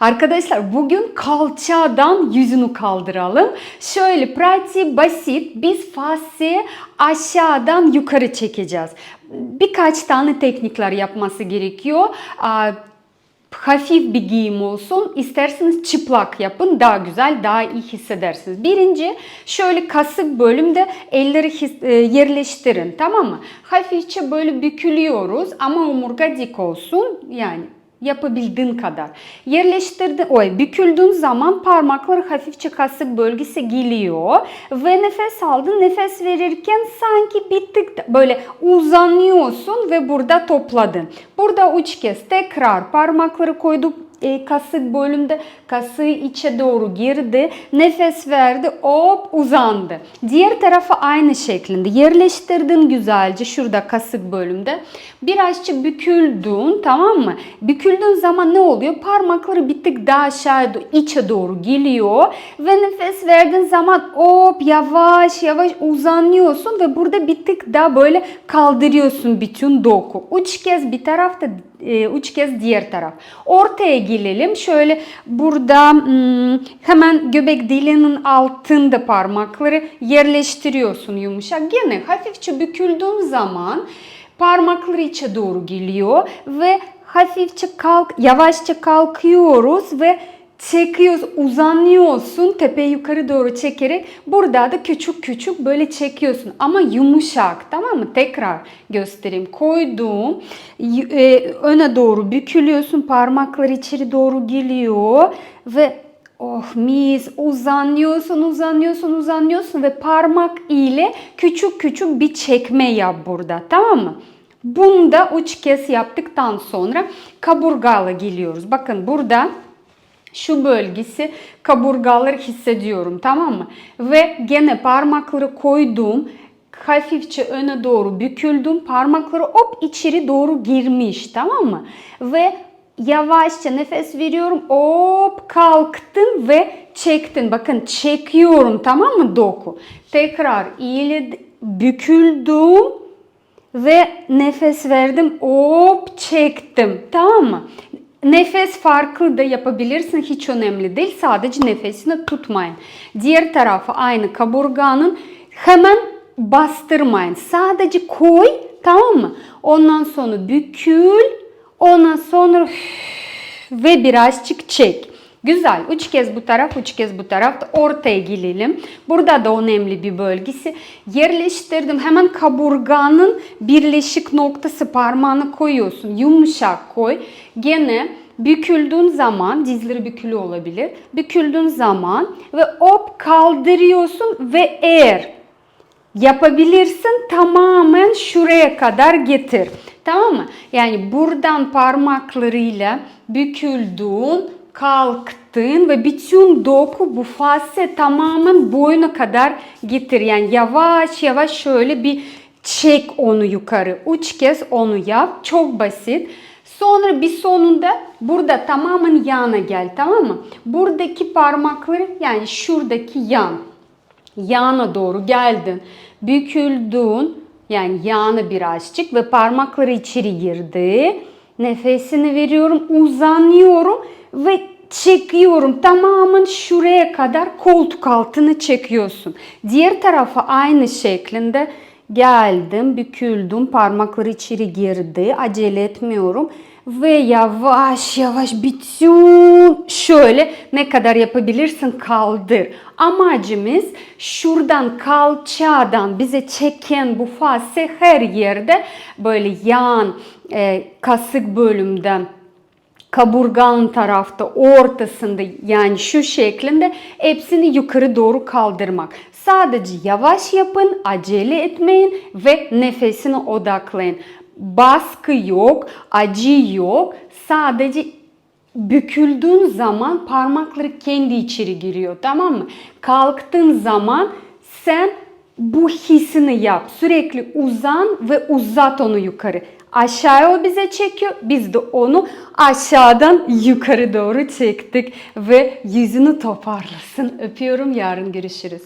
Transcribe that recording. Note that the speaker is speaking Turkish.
Arkadaşlar bugün kalçadan yüzünü kaldıralım. Şöyle pratik basit biz fassi aşağıdan yukarı çekeceğiz. Birkaç tane teknikler yapması gerekiyor. Hafif bir giyim olsun. İsterseniz çıplak yapın. Daha güzel, daha iyi hissedersiniz. Birinci şöyle kasık bölümde elleri e, yerleştirin. Tamam mı? Hafifçe böyle bükülüyoruz ama omurga dik olsun. Yani yapabildiğin kadar. Yerleştirdin, oy büküldüğün zaman parmakları hafifçe kasık bölgesi geliyor ve nefes aldın. Nefes verirken sanki bir tık böyle uzanıyorsun ve burada topladın. Burada üç kez tekrar parmakları koyduk e, kasık bölümde kasığı içe doğru girdi. Nefes verdi. Hop uzandı. Diğer tarafa aynı şeklinde yerleştirdin güzelce şurada kasık bölümde. Birazcık büküldün tamam mı? Büküldüğün zaman ne oluyor? Parmakları bir tık daha aşağıya içe doğru geliyor ve nefes verdiğin zaman hop yavaş yavaş uzanıyorsun ve burada bir tık daha böyle kaldırıyorsun bütün doku. Üç kez bir tarafta üç kez diğer taraf. Ortaya gelelim. Şöyle burada hmm, hemen göbek deliğinin altında parmakları yerleştiriyorsun yumuşak. Gene hafifçe büküldüğün zaman parmakları içe doğru geliyor ve hafifçe kalk, yavaşça kalkıyoruz ve çekiyoruz, uzanıyorsun tepe yukarı doğru çekerek burada da küçük küçük böyle çekiyorsun ama yumuşak tamam mı? Tekrar göstereyim. Koydum. E, öne doğru bükülüyorsun. Parmaklar içeri doğru geliyor ve Oh mis uzanıyorsun uzanıyorsun uzanıyorsun ve parmak ile küçük küçük bir çekme yap burada tamam mı? Bunu da üç kez yaptıktan sonra kaburgala geliyoruz. Bakın burada şu bölgesi kaburgaları hissediyorum tamam mı? Ve gene parmakları koydum. Hafifçe öne doğru büküldüm. Parmakları hop içeri doğru girmiş tamam mı? Ve yavaşça nefes veriyorum. Hop kalktın ve çektin. Bakın çekiyorum tamam mı doku? Tekrar iyiyle büküldüm ve nefes verdim. Hop çektim. Tamam mı? Nefes farkı da yapabilirsin. Hiç önemli değil. Sadece nefesini tutmayın. Diğer tarafı aynı kaburganın hemen bastırmayın. Sadece koy tamam mı? Ondan sonra bükül. Ondan sonra ve birazcık çek. Güzel. Üç kez bu taraf, üç kez bu taraf. Ortaya gelelim. Burada da önemli bir bölgesi. Yerleştirdim. Hemen kaburganın birleşik noktası parmağını koyuyorsun. Yumuşak koy. Gene büküldüğün zaman, dizleri bükülü olabilir. Büküldüğün zaman ve hop kaldırıyorsun ve eğer yapabilirsin tamamen şuraya kadar getir. Tamam mı? Yani buradan parmaklarıyla büküldün, kalktın ve bütün doku bu fase tamamen boyuna kadar getir. Yani yavaş yavaş şöyle bir çek onu yukarı. Üç kez onu yap. Çok basit. Sonra bir sonunda burada tamamen yana gel tamam mı? Buradaki parmakları yani şuradaki yan yana doğru geldin. Büküldün. Yani yana birazcık ve parmakları içeri girdi. Nefesini veriyorum, uzanıyorum ve çekiyorum. Tamamen şuraya kadar koltuk altını çekiyorsun. Diğer tarafa aynı şeklinde geldim, büküldüm, parmakları içeri girdi. Acele etmiyorum ve yavaş yavaş bütün şöyle ne kadar yapabilirsin kaldır. Amacımız şuradan kalçadan bize çeken bu fase her yerde böyle yan e, kasık bölümden kaburganın tarafta ortasında yani şu şeklinde hepsini yukarı doğru kaldırmak. Sadece yavaş yapın, acele etmeyin ve nefesine odaklayın. Baskı yok, acı yok. Sadece büküldüğün zaman parmakları kendi içeri giriyor tamam mı? Kalktığın zaman sen bu hissini yap. Sürekli uzan ve uzat onu yukarı. Aşağıya o bize çekiyor. Biz de onu aşağıdan yukarı doğru çektik ve yüzünü toparlasın. Öpüyorum. Yarın görüşürüz.